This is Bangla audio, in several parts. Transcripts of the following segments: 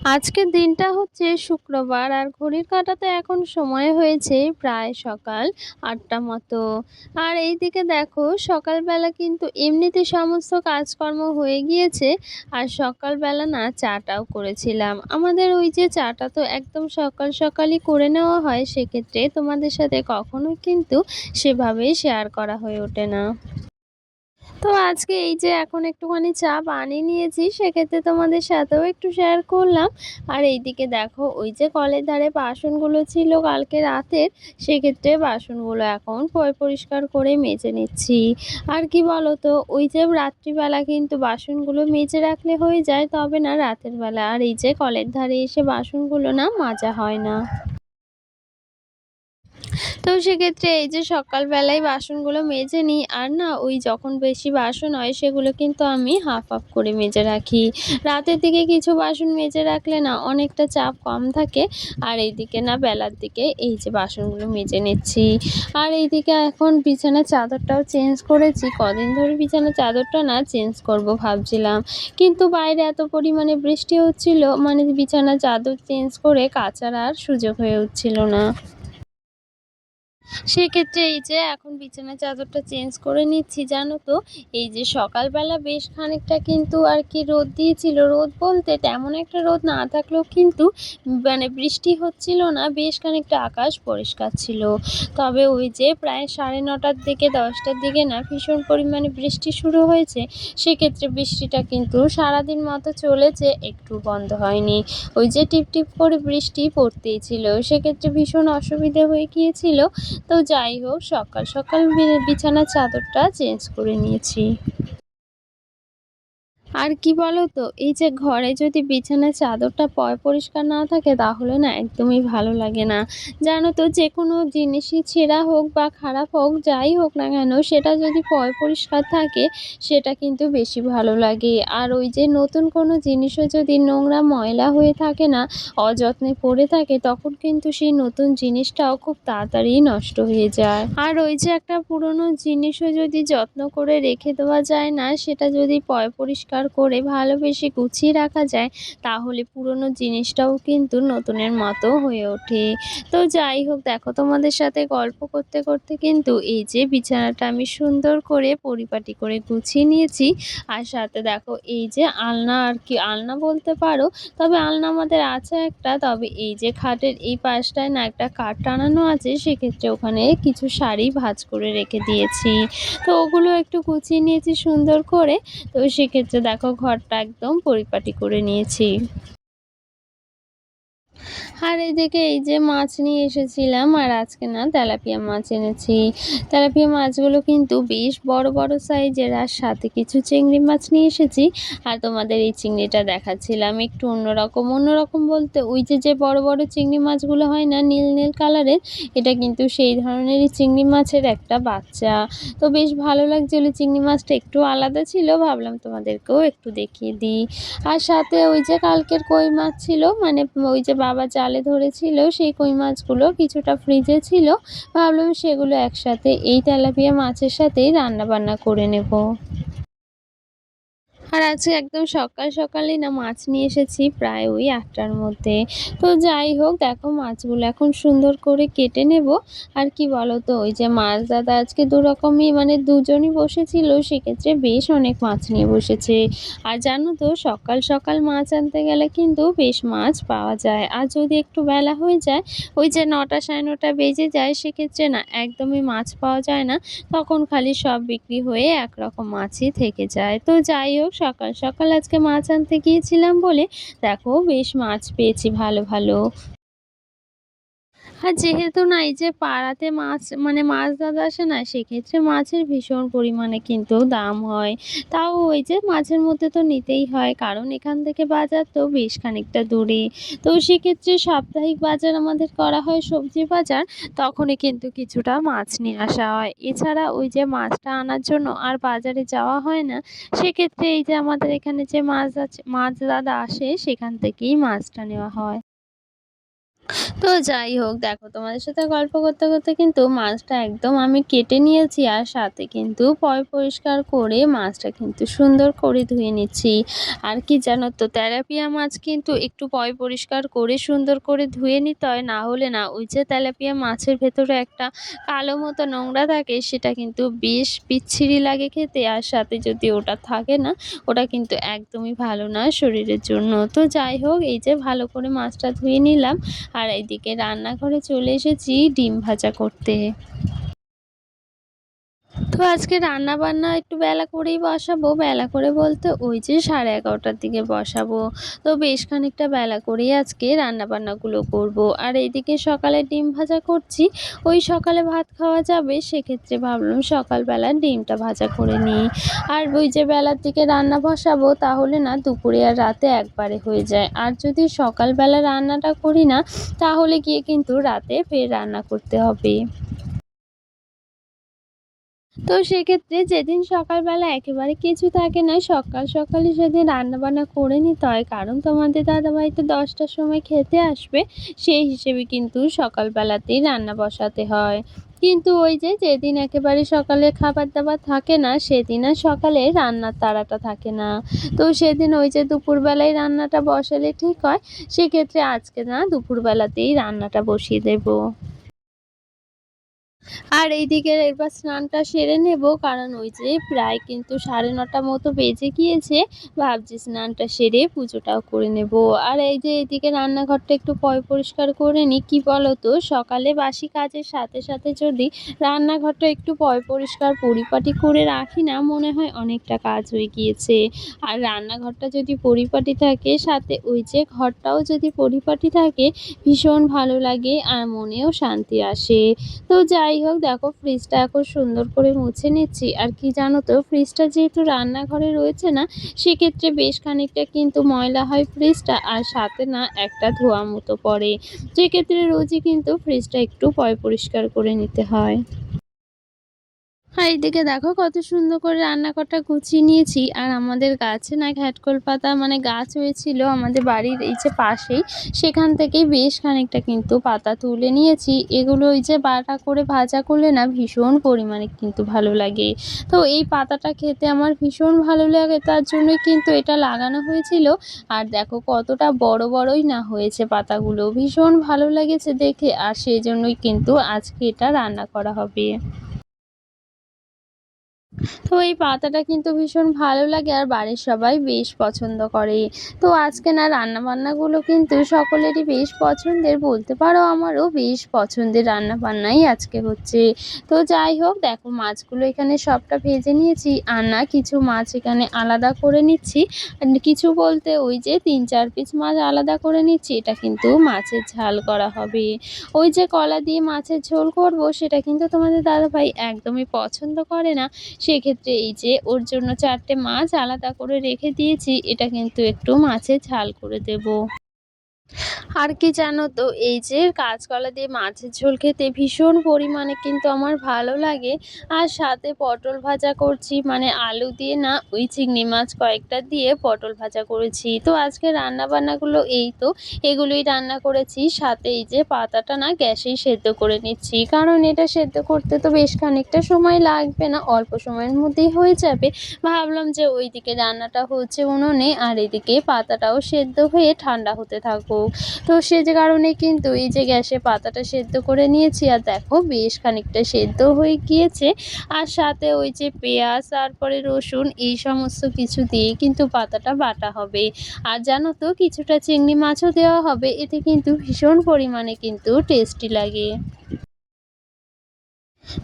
আজকের দিনটা হচ্ছে শুক্রবার আর ঘড়ির কাঁটাতে এখন সময় হয়েছে প্রায় সকাল আটটা মতো। আর এই দিকে দেখো, সকালবেলা কিন্তু এমনিতে সমস্ত কাজকর্ম হয়ে গিয়েছে আর সকালবেলা না চাটাও করেছিলাম। আমাদের ওই যে চাটা তো একদম সকাল সকালই করে নেওয়া হয়, সেক্ষেত্রে তোমাদের সাথে কখনোই কিন্তু সেভাবে শেয়ার করা হয়ে ওঠে না। তো আজকে এই যে এখন একটুখানি চা বানিয়ে নিয়েছি, সেক্ষেত্রে তোমাদের সাথেও একটু শেয়ার করলাম। আর এইদিকে দেখো, ওই যে কলের ধারে বাসনগুলো ছিল কালকে রাতের, সেক্ষেত্রে বাসনগুলো এখন পরিষ্কার করে মেজে নিচ্ছি। আর কি বলো তো ওই যে রাত্রিবেলা কিন্তু বাসনগুলো মেজে রাখলে হয়ে যায়, তবে না রাতের বেলা। আর এই যে কলের ধারে এসে বাসনগুলো না মাজা হয় না। তো সেক্ষেত্রে এই যে সকালবেলায় বাসনগুলো মেজে নিই, আর না ওই যখন বেশি বাসন হয় সেগুলো কিন্তু আমি হাফ হাফ করে মেজে রাখি। রাতের দিকে কিছু বাসন মেজে রাখলে না অনেকটা চাপ কম থাকে, আর এইদিকে না বেলার দিকে এই যে বাসনগুলো মেজে নিচ্ছি। আর এইদিকে এখন বিছানার চাদরটাও চেঞ্জ করেছি, কদিন ধরে বিছানার চাদরটা না চেঞ্জ করব ভাবছিলাম। কিন্তু বাইরে এত পরিমাণে বৃষ্টি হচ্ছিল মানে বিছানার চাদর চেঞ্জ করে কাচার আর সুযোগ হয়ে উঠছিল না। সেক্ষেত্রে এই যে এখন বিছানার চাদরটা চেঞ্জ করে নিচ্ছি, জানো তো? এই যে সকালবেলা বেশ খানিকটা কিন্তু আর কি রোদ দিয়েছিল। রোদ বলতে তেমন একটা রোদ না থাকলেও কিন্তু মানে বৃষ্টি হচ্ছিল না, বেশ খানিকটা আকাশ পরিষ্কার ছিল। তবে ওই যে প্রায় সাড়ে নটার দিকে, দশটার দিকে না ভীষণ পরিমাণে বৃষ্টি শুরু হয়েছে, সেক্ষেত্রে বৃষ্টিটা কিন্তু সারাদিন মতো চলেছে, একটু বন্ধ হয়নি। ওই যে টিপ টিপ করে বৃষ্টি পড়তেই ছিল, সেক্ষেত্রে ভীষণ অসুবিধে হয়ে গিয়েছিল। তো যাই হোক সকাল সকাল বিছানার চাদরটা চেঞ্জ করে নিয়েছি। আর কি বলো তো, এই যে ঘরে যদি বিছানার চাদরটা পয় পরিষ্কার না থাকে তাহলে না একদমই ভালো লাগে না। জানো তো যে কোনো জিনিসই ছেঁড়া হোক বা খারাপ হোক, যাই হোক না কেন, সেটা যদি পয় পরিষ্কার থাকে, সেটা কিন্তু বেশি ভালো লাগে। আর ওই যে নতুন কোনো জিনিসও যদি নোংরা ময়লা হয়ে থাকে না, অযত্নে পড়ে থাকে, তখন কিন্তু সেই নতুন জিনিসটাও খুব তাড়াতাড়ি নষ্ট হয়ে যায়। আর ওই যে একটা পুরনো জিনিসও যদি যত্ন করে রেখে দেওয়া যায় না, সেটা যদি পয় পরিষ্কার করে ভালোবেসে গুছিয়ে রাখা যায়, তাহলে পুরনো জিনিসটাও কিন্তু নতুনের মতো হয়ে ওঠে। তো যাই হোক, দেখো তোমাদের সাথে গল্প করতে করতে কিন্তু এই যে বিছানাটা আমি সুন্দর করে পরিপাটি করে গুছিয়ে নিয়েছি, আর সাথে দেখো এই যে আলনা আর কি, আলনা বলতে পারো, তবে আলনা আমাদের আছে একটা, তবে এই যে খাটের এই পাশটায় না একটা কাঠ টানানো আছে, সেক্ষেত্রে ওখানে কিছু শাড়ি ভাজ করে রেখে দিয়েছি। তো ওগুলো একটু গুছিয়ে নিয়েছি সুন্দর করে, তো সেক্ষেত্রে দেখো ঘরটা একদম পরিপাটি করে নিয়েছি। আর এদিকে এই যে মাছ নিয়ে এসেছিলাম, আর আজকে না তেলাপিয়া মাছ এনেছি। তেলাপিয়া মাছগুলো কিন্তু বেশ বড় বড় সাইজের, আর সাথে কিছু চিংড়ি মাছ নিয়ে এসেছি। আর তোমাদের এই চিংড়িটা দেখাচ্ছিলাম একটু অন্যরকম। অন্যরকম বলতে ওই যে যে বড় বড় চিংড়ি মাছগুলো হয় না, নীল নীল কালারের, এটা কিন্তু সেই ধরনেরই চিংড়ি মাছের একটা বাচ্চা। তো বেশ ভালো লাগছিল চিংড়ি মাছটা একটু আলাদা ছিল, ভাবলাম তোমাদেরকেও একটু দেখিয়ে দিই। আর সাথে ওই যে কালকের কই মাছ ছিল মানে ওই যে বাবা জালে ধরেছিল, সেই কই মাছগুলো কিছুটা ফ্রিজে ছিল। ভাবলাম সেগুলো একসাথে এই তেলাপিয়া মাছের সাথেই রান্না বান্না করে নেব। আর আজকে একদম সকাল সকালেই না মাছ নিয়ে এসেছি প্রায় ওই আটটার মধ্যে। তো যাই হোক, দেখো মাছগুলো এখন সুন্দর করে কেটে নেব। আর কি বলো তো ওই যে মাছ দাদা আজকে দু রকমই মানে দুজনই বসেছিল, সেক্ষেত্রে বেশ অনেক মাছ নিয়ে বসেছে। আর জানো তো, সকাল সকাল মাছ আনতে গেলে কিন্তু বেশ মাছ পাওয়া যায়। আর যদি একটু বেলা হয়ে যায়, ওই যে নটা সাড়ে নটা বেজে যায়, সেক্ষেত্রে না একদমই মাছ পাওয়া যায় না। তখন খালি সব বিক্রি হয়ে একরকম মাছই থেকে যায়। তো যাই হোক সকাল। সকাল আজকে মাছ আনতে গিয়েছিলাম বলে দেখো বেশ মাছ পেয়েছি ভালো ভালো। আর যেহেতু না, এই যে পাড়াতে মাছ মানে মাছ দাদা আসে না, সেক্ষেত্রে মাছের ভীষণ পরিমাণে কিন্তু দাম হয়। তাও ওই যে মাঝের মধ্যে তো নিতেই হয়, কারণ এখান থেকে বাজার তো বেশ খানিকটা দূরে। তো সেক্ষেত্রে সাপ্তাহিক বাজার আমাদের করা হয় সবজি বাজার, তখনই কিন্তু কিছুটা মাছ নিয়ে আসা হয়। এছাড়া ওই যে মাছটা আনার জন্য আর বাজারে যাওয়া হয় না, সেক্ষেত্রে এই যে আমাদের এখানে যে মাছ আছে, মাছ দাদা আসে, সেখান থেকেই মাছটা নেওয়া হয়। তো যাই হোক, দেখো তোমাদের সাথে গল্প করতে করতে কিন্তু মাছটা একদম আমি কেটে নিয়েছি আর সাথে কিন্তু পয় পরিষ্কার করে মাছটা কিন্তু সুন্দর করে ধুয়ে নিচ্ছি। আর কি জানো তো, তেলাপিয়া মাছ কিন্তু একটু পয় পরিষ্কার করে সুন্দর করে ধুয়ে নিতে হয়, না হলে না, ওই যে তেলাপিয়া মাছের ভেতরে একটা কালো মতো নোংরা থাকে, সেটা কিন্তু বেশ বিচ্ছিরি লাগে খেতে, আর সাথে যদি ওটা থাকে না, ওটা কিন্তু একদমই ভালো না শরীরের জন্য। তো যাই হোক, এই যে ভালো করে মাছটা ধুয়ে নিলাম আর এদিকে রান্নাঘরে চলে এসেছি ডিম ভাজা করতে। তো আজকে রান্না বান্না একটু বেলা করেই বসাবো। বেলা করে বলতে ওই যে সাড়ে এগারোটার দিকে বসাবো। তো বেশ খানিকটা বেলা করেই আজকে রান্না বান্নাগুলো করব। আর এইদিকে সকালে ডিম ভাজা করছি। ওই সকালে ভাত খাওয়া যাবে, সেক্ষেত্রে ভাবলাম সকালবেলা ডিমটা ভাজা করে নিই। আর ওই যে বেলার দিকে রান্না বসাবো, তাহলে না দুপুরে আর রাতে একবারে হয়ে যায়। আর যদি সকালবেলা রান্নাটা করি না, তাহলে গিয়ে কিন্তু রাতে ফের রান্না করতে হবে। তো সেক্ষেত্রে যেদিন সকালবেলা একেবারে কিছু থাকে না, সকাল সকালে সেদিন রান্নাবান্না করে নিতে হয়। কারণ তোমাদের দাদাভাই তো দশটার সময় খেতে আসবে, সেই হিসেবে কিন্তু সকালবেলাতেই রান্না বসাতে হয়। কিন্তু ওই যে যেদিন একেবারে সকালে খাবার দাবার থাকে না, সেদিন আর সকালে রান্নার তাড়াটা থাকে না। তো সেদিন ওই যে দুপুরবেলায় রান্নাটা বসালে ঠিক হয়, সেক্ষেত্রে আজকে না দুপুরবেলাতেই রান্নাটা বসিয়ে দেবো। আর এইদিকে এবার স্নানটা সেরে নেব, কারণ ওই যে প্রায় কিন্তু সাড়ে নটা মতো বেজে গিয়েছে। ভাবছি স্নানটা সেরে পুজোটাও করে নেব। আর এই যে এদিকে রান্নাঘরটা একটু পয় পরিষ্কার করে নিই, কী বলো তো সকালে বাসি কাজের সাথে সাথে যদি রান্নাঘরটা একটু পয় পরিষ্কার পরিপাটি করে রাখি না, মনে হয় অনেকটা কাজ হয়ে গিয়েছে। আর রান্নাঘরটা যদি পরিপাটি থাকে, সাথে ওই যে ঘরটাও যদি পরিপাটি থাকে, ভীষণ ভালো লাগে আর মনেও শান্তি আসে। তো যাই হোক, দেখো ফ্রিজটা এখন সুন্দর করে মুছে নিচ্ছি। আর কি জানো তো ফ্রিজটা যেহেতু রান্নাঘরে রয়েছে না, সেক্ষেত্রে বেশ খানিকটা কিন্তু ময়লা হয় ফ্রিজটা আর সাথে না একটা ধোয়া মতো পড়ে। সেক্ষেত্রে রোজই কিন্তু ফ্রিজটা একটু পয় পরিষ্কার করে নিতে হয়। আর এইদিকে দেখো কত সুন্দর করে রান্না রান্নাঘরটা গুছিয়ে নিয়েছি। আর আমাদের গাছে না ঘ্যাটকল পাতা মানে গাছ হয়েছিল আমাদের বাড়ির এই যে পাশেই, সেখান থেকেই বেশ খানিকটা কিন্তু পাতা তুলে নিয়েছি। এগুলো ওই যে বাটা করে ভাজা করলে না ভীষণ পরিমাণে কিন্তু ভালো লাগে। তো এই পাতাটা খেতে আমার ভীষণ ভালো লাগে, তার জন্যই কিন্তু এটা লাগানো হয়েছিল। আর দেখো কতটা বড় বড়ই না হয়েছে পাতাগুলো, ভীষণ ভালো লেগেছে দেখে। আর সেই জন্যই কিন্তু আজকে এটা রান্না করা হবে। তো এই পাতাটা কিন্তু ভীষণ ভালো লাগে আর বাড়ির সবাই বেশ পছন্দ করে। তো আজকে না রান্না রান্নাবান্নাগুলো কিন্তু সকলেরই বেশ পছন্দের, বলতে পারো আমারও বেশ পছন্দের রান্নাবান্নাই আজকে হচ্ছে। তো যাই হোক, দেখো মাছগুলো এখানে সবটা ভেজে নিয়েছি আর না কিছু মাছ এখানে আলাদা করে নিচ্ছি। কিছু বলতে ওই যে তিন চার পিস মাছ আলাদা করে নিচ্ছি, এটা কিন্তু মাছের ঝাল করা হবে। ওই যে কলা দিয়ে মাছের ঝোল করব, সেটা কিন্তু তোমাদের দাদাভাই একদমই পছন্দ করে না। সেক্ষেত্রে এই যে ওর জন্য চারটে মাছ আলাদা করে রেখে দিয়েছি, এটা কিন্তু একটু মাছের ঝাল করে দেব। আর কি জানো তো? এই যে কাঁচকলা দিয়ে মাছের ঝোল খেতে ভীষণ পরিমাণে কিন্তু আমার ভালো লাগে। আর সাথে পটল ভাজা করছি মানে আলু দিয়ে না ওই চিংড়ি মাছ কয়েকটা দিয়ে পটল ভাজা করেছি। তো আজকে রান্না বান্নাগুলো এই তো, এগুলোই রান্না করেছি। সাথে এই যে পাতাটা না গ্যাসেই সেদ্ধ করে নিচ্ছি। কারণ এটা সেদ্ধ করতে তো বেশ খানিকটা সময় লাগবে না, অল্প সময়ের মধ্যেই হয়ে যাবে। ভাবলাম যে ওইদিকে রান্নাটা হচ্ছে উনুনে, আর এদিকে পাতাটাও সেদ্ধ হয়ে ঠান্ডা হতে থাকুক। তো সে যে কারণে কিন্তু এই যে গ্যাসে পাতাটা সেদ্ধ করে নিয়েছি, আর দেখো বেশ খানিকটা সেদ্ধ হয়ে গিয়েছে। আর সাথে ওই যে পেঁয়াজ, তারপরে রসুন, এই সমস্ত কিছু দিয়ে কিন্তু পাতাটা বাটা হবে। আর জানো তো কিছুটা চিংড়ি মাছও দেওয়া হবে, এতে কিন্তু ভীষণ পরিমাণে কিন্তু টেস্টি লাগে।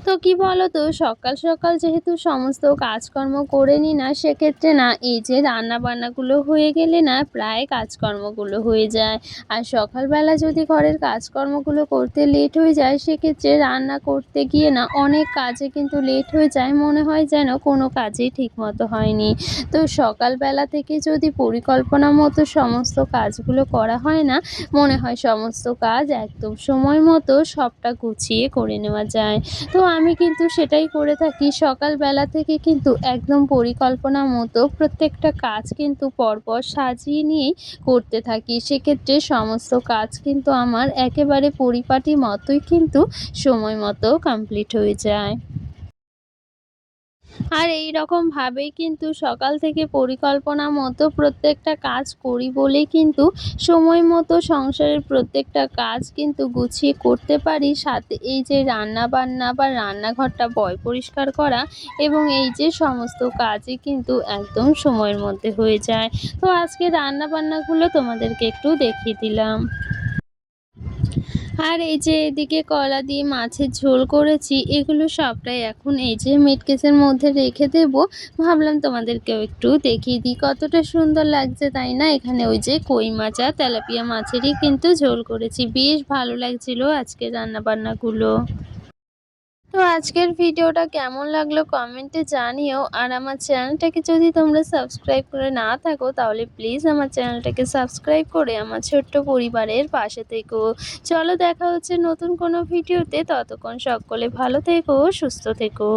তো কি বলো তো সকাল সকাল যেহেতু সমস্ত কাজকর্ম করে নিই না, সেক্ষেত্রে না, এই যে রান্না বান্নাগুলো হয়ে গেলে না, প্রায় কাজকর্মগুলো হয়ে যায়। আর সকালবেলা যদি ঘরের কাজকর্মগুলো করতে লেট হয়ে যায়, সেক্ষেত্রে রান্না করতে গিয়ে না, অনেক কাজে কিন্তু লেট হয়ে যায়। মনে হয় যেন কোনো কাজই ঠিকমতো হয়নি। তো সকালবেলা থেকে যদি পরিকল্পনা মতো সমস্ত কাজগুলো করা হয় না, মনে হয় সমস্ত কাজ একদম সময় মতো সবটা গুছিয়ে করে নেওয়া যায়। তো আমি কিন্তু সেটাই করে থাকি। সকালবেলা থেকে কিন্তু একদম পরিকল্পনা মতো প্রত্যেকটা কাজ কিন্তু পরপর সাজিয়ে নিয়েই করতে থাকি। সেক্ষেত্রে সমস্ত কাজ কিন্তু আমার একেবারে পরিপাটি মতোই কিন্তু সময় মতো কমপ্লিট হয়ে যায়। আর এই রকমভাবেই কিন্তু সকাল থেকে পরিকল্পনা মতো প্রত্যেকটা কাজ করি বলেই কিন্তু সময় মতো সংসারের প্রত্যেকটা কাজ কিন্তু গুছিয়ে করতে পারি। সাথে এই যে রান্না বান্না বা রান্নাঘরটা বয় পরিষ্কার করা এবং এই যে সমস্ত কাজই কিন্তু একদম সময়ের মধ্যে হয়ে যায়। তো আজকে রান্না বান্নাগুলো তোমাদেরকে একটু দেখিয়ে দিলাম। আর এই যে এদিকে কলা দিয়ে মাছের ঝোল করেছি, এগুলো সবটাই এখন এই যে মিটকেসের মধ্যে রেখে দেব। ভাবলাম তোমাদেরকেও একটু দেখিয়ে দিই, কতটা সুন্দর লাগছে, তাই না? এখানে ওই যে কই মাছ আর তেলাপিয়া মাছেরই কিন্তু ঝোল করেছি, বেশ ভালো লাগছিল আজকে রান্নাবান্নাগুলো। তো আজকের ভিডিওটা কেমন লাগল কমেন্টে জানিও। আর আমার চ্যানেলটাকে যদি তোমরা সাবস্ক্রাইব করে না থাকো, তাহলে প্লিজ আমার চ্যানেলটাকে সাবস্ক্রাইব করে আমার ছোট্ট পরিবারের পাশে থেকো। চলো দেখা হচ্ছে নতুন কোনো ভিডিওতে। ততক্ষণ সকলে ভালো থেকো, সুস্থ থেকো।